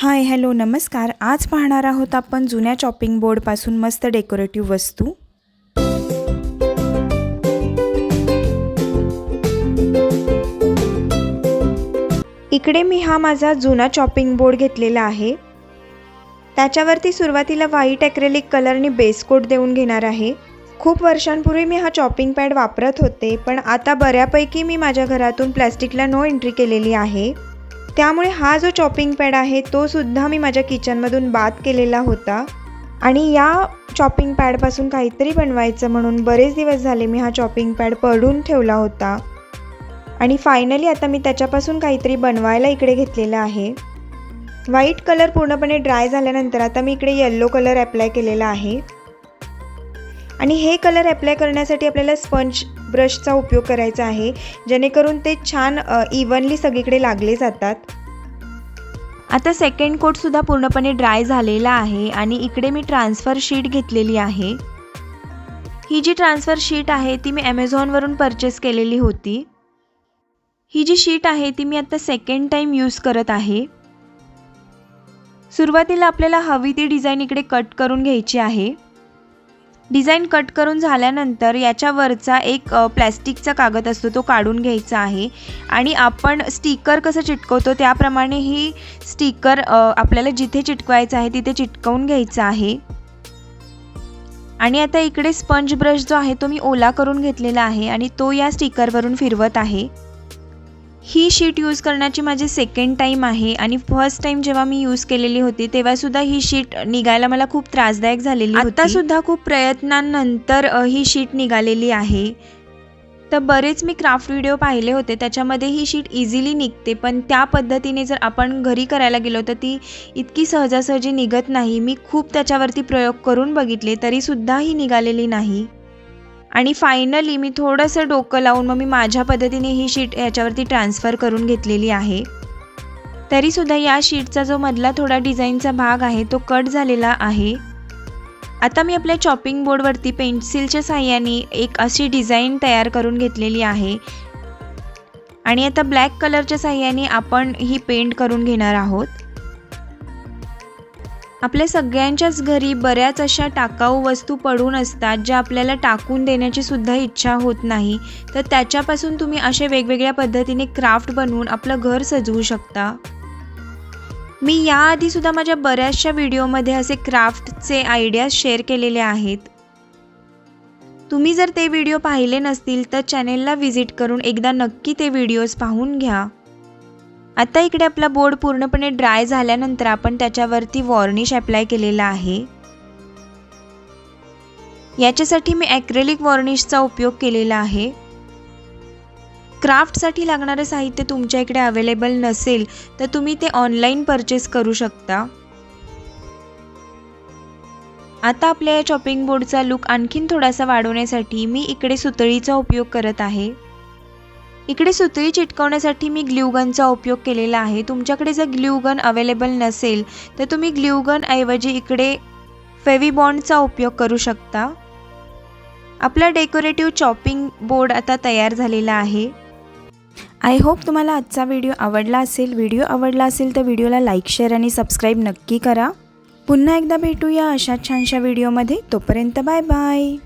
Hi hello नमस्कार. आज पाहणार आहोत आपण जुन्या चॉपिंग बोर्डपासून मस्त डेकोरेटिव्ह वस्तू. इकडे मी हा माझा जुना चॉपिंग बोर्ड घेतलेला आहे. त्याच्यावरती सुरुवातीला व्हाईट ॲक्रेलिक कलरने बेस कोट देऊन घेणार आहे. खूप वर्षांपूर्वी मी हा चॉपिंग पॅड वापरत होते पण आता बऱ्यापैकी मी माझ्या घरातून प्लॅस्टिकला नो एंट्री केलेली आहे. त्यामुळे हा जो चॉपिंग पॅड आहे तो सुद्धा मी माझ्या किचनमधून बाद केलेला होता. आणि या चॉपिंग पॅडपासून काहीतरी बनवायचं म्हणून बरेच दिवस झाले मी हा चॉपिंग पॅड पडून ठेवला होता. आणि फायनली आता मी त्याच्यापासून काहीतरी बनवायला इकडे घेतलेलं आहे. व्हाईट कलर पूर्णपणे ड्राय झाल्यानंतर आता मी इकडे येल्लो कलर अप्लाय केलेला आहे. आणि हे कलर अप्लाय करण्यासाठी आपल्याला स्पंज ब्रशचा उपयोग करायचा आहे जेणेकरून ते छान इव्हनली सगळीकडे लागले जातात. आता सेकंड कोटसुद्धा पूर्णपणे ड्राय झालेला आहे आणि इकडे मी ट्रान्सफर शीट घेतलेली आहे. ही जी ट्रान्सफर शीट आहे ती मी ॲमेझॉनवरून परचेस केलेली होती. ही जी शीट आहे ती मी आता सेकंड टाईम यूज करत आहे. सुरुवातीला आपल्याला हवी ती डिझाईन इकडे कट करून घ्यायची आहे. डिझाईन कट करून झाल्यानंतर याच्यावरचा एक प्लॅस्टिकचा कागद असतो तो काढून घ्यायचा आहे. आणि आपण स्टिकर कसं चिटकवतो त्याप्रमाणे ही स्टिकर आपल्याला जिथे चिटकवायचं आहे तिथे चिटकवून घ्यायचं आहे. आणि आता इकडे स्पंज ब्रश जो आहे तो मी ओला करून घेतलेला आहे आणि तो या स्टिकरवरून फिरवत आहे. ही शीट यूज करण्याची माझी सेकंड टाईम आहे आणि फर्स्ट टाईम जेव्हा मी यूज केलेली होती तेव्हासुद्धा ही शीट निघायला मला खूप त्रासदायक झालेली आत्तासुद्धा खूप प्रयत्नांनंतर ही शीट निघालेली आहे. तर बरेच मी क्राफ्ट व्हिडिओ पाहिले होते त्याच्यामध्ये ही शीट इझिली निघते पण त्या पद्धतीने जर आपण घरी करायला गेलो तर ती इतकी सहजासहजी निघत नाही. मी खूप त्याच्यावरती प्रयोग करून बघितले तरीसुद्धा ही निघालेली नाही. आणि फायनली मी थोडंसं डोकं लावून मग मी माझ्या पद्धतीने ही शीट याच्यावरती ट्रान्सफर करून घेतलेली आहे. तरीसुद्धा या शीटचा जो मधला थोडा डिझाईनचा भाग आहे तो कट झालेला आहे. आता मी आपल्या चॉपिंग बोर्डवरती पेन्सिलच्या साह्याने एक अशी डिझाईन तयार करून घेतलेली आहे. आणि आता ब्लॅक कलरच्या साह्याने आपण ही पेंट करून घेणार आहोत. आपल्या सगळ्यांच्याच घरी बऱ्याच अशा टाकाऊ वस्तू पडून असतात ज्या आपल्याला टाकून देण्याची सुद्धा इच्छा होत नाही. तर त्याच्यापासून तुम्ही असे वेगवेगळ्या पद्धतीने क्राफ्ट बनवून आपलं घर सजवू शकता. मी याआधीसुद्धा माझ्या बऱ्याचशा व्हिडिओमध्ये असे क्राफ्टचे आयडियाज शेअर केलेले आहेत. तुम्ही जर ते व्हिडिओ पाहिले नसतील तर चॅनेलला व्हिजिट करून एकदा नक्की ते व्हिडिओज पाहून घ्या. आता इकडे आपला बोर्ड पूर्णपणे ड्राय झाल्यानंतर आपण त्याच्यावरती वॉर्निश अप्लाय केलेला आहे. याच्यासाठी मी ॲक्रेलिक वॉर्निशचा उपयोग केलेला आहे. क्राफ्टसाठी लागणारं साहित्य तुमच्या इकडे अवेलेबल नसेल तर तुम्ही ते ऑनलाईन परचेस करू शकता. आता आपल्या या चॉपिंग बोर्डचा लुक आणखीन थोडासा वाढवण्यासाठी मी इकडे सुतळीचा उपयोग करत आहे. इकडे सुतळी चिटकवण्यासाठी मी ग्ल्यूगनचा उपयोग केलेला आहे. तुमच्याकडे जर ग्ल्यूगन अवेलेबल नसेल तर तुम्ही ग्ल्यूगन ऐवजी इकडे फेविबॉन्डचा उपयोग करू शकता. आपला डेकोरेटिव्ह चॉपिंग बोर्ड आता तयार झालेला आहे. आय होप तुम्हाला आजचा व्हिडिओ आवडला असेल. व्हिडिओ आवडला असेल तर व्हिडिओला लाईक शेअर आणि सबस्क्राईब नक्की करा. पुन्हा एकदा भेटूया अशा छानशा व्हिडिओमध्ये तोपर्यंत बाय बाय